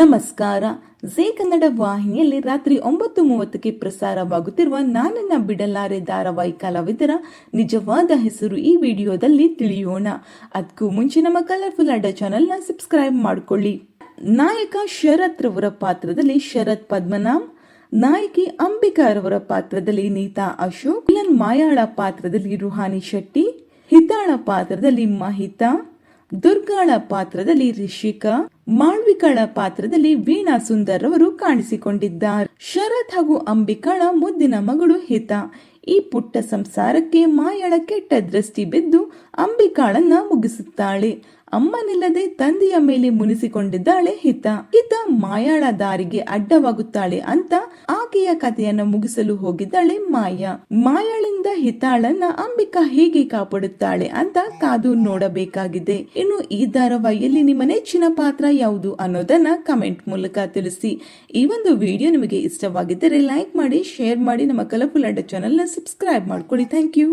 ನಮಸ್ಕಾರ. ಜೇ ಕನ್ನಡ ವಾಹಿನಿಯಲ್ಲಿ ರಾತ್ರಿ ಒಂಬತ್ತು ಮೂವತ್ತಕ್ಕೆ ಪ್ರಸಾರವಾಗುತ್ತಿರುವ ನಾನನ್ನ ಬಿಡಲಾರೆ ಧಾರಾವಾಹಿ ಕಲಾವಿದರ ನಿಜವಾದ ಹೆಸರು ಈ ವಿಡಿಯೋದಲ್ಲಿ ತಿಳಿಯೋಣ. ಅದಕ್ಕೂ ಮುಂಚೆ ನಮ್ಮ ಕಲರ್ಫುಲ್ ಅಡ್ಡ ಚಾನೆಲ್ನ ಸಬ್ಸ್ಕ್ರೈಬ್ ಮಾಡಿಕೊಳ್ಳಿ. ನಾಯಕ ಶರತ್ ರವರ ಪಾತ್ರದಲ್ಲಿ ಶರತ್ ಪದ್ಮನಾಮ್ ನಾಯಕಿ ಅಂಬಿಕಾ ರವರ ಪಾತ್ರದಲ್ಲಿ ನೀತಾ ಅಶೋಕ್ ಮಾಯಾಳ ಪಾತ್ರದಲ್ಲಿ ರುಹಾನಿ ಶೆಟ್ಟಿ, ಹಿತಾಳ ಪಾತ್ರದಲ್ಲಿ ಮಹಿತಾ ದುರ್ಗಾಳ ಪಾತ್ರದಲ್ಲಿ ರಿಷಿಕಾ, ಮಾಳ್ವಿಕಾಳ ಪಾತ್ರದಲ್ಲಿ ವೀಣಾ ಸುಂದರ್ ಅವರು ಕಾಣಿಸಿಕೊಂಡಿದ್ದಾರೆ. ಶರತ್ ಹಾಗೂ ಅಂಬಿಕಾಳ ಮುದ್ದಿನ ಮಗಳು ಹಿತ. ಈ ಪುಟ್ಟ ಸಂಸಾರಕ್ಕೆ ಮಾಯಾಳ ಕೆಟ್ಟ ದೃಷ್ಟಿ ಬಿದ್ದು ಅಂಬಿಕಾಳನ್ನ ಮುಗಿಸುತ್ತಾಳೆ. ಅಮ್ಮನಿಲ್ಲದೆ ತಂದೆಯ ಮೇಲೆ ಮುನಿಸಿಕೊಂಡಿದ್ದಾಳೆ ಹಿತ. ಹಿತ ಮಾಯಾಳ ದಾರಿಗೆ ಅಡ್ಡವಾಗುತ್ತಾಳೆ ಅಂತ ಆಕೆಯ ಕಥೆಯನ್ನು ಮುಗಿಸಲು ಹೋಗಿದ್ದಾಳೆ ಮಾಯಾ. ಮಾಯಾಳಿಂದ ಹಿತಾಳನ್ನ ಅಂಬಿಕಾ ಹೇಗೆ ಕಾಪಾಡುತ್ತಾಳೆ ಅಂತ ಕಾದು ನೋಡಬೇಕಾಗಿದೆ. ಇನ್ನು ಈ ಧಾರಾವಾಹಿಯಲ್ಲಿ ನಿಮ್ಮ ನೆಚ್ಚಿನ ಪಾತ್ರ ಯಾವುದು ಅನ್ನೋದನ್ನ ಕಮೆಂಟ್ ಮೂಲಕ ತಿಳಿಸಿ. ಈ ಒಂದು ವಿಡಿಯೋ ನಿಮಗೆ ಇಷ್ಟವಾಗಿದ್ದರೆ ಲೈಕ್ ಮಾಡಿ, ಶೇರ್ ಮಾಡಿ, ನಮ್ಮ ಕಲರ್ಫುಲ್ ಅಡ್ಡ ಚಾನೆಲ್ನ ಸಬ್ಸ್ಕ್ರೈಬ್ ಮಾಡ್ಕೊಳ್ಳಿ. Thank you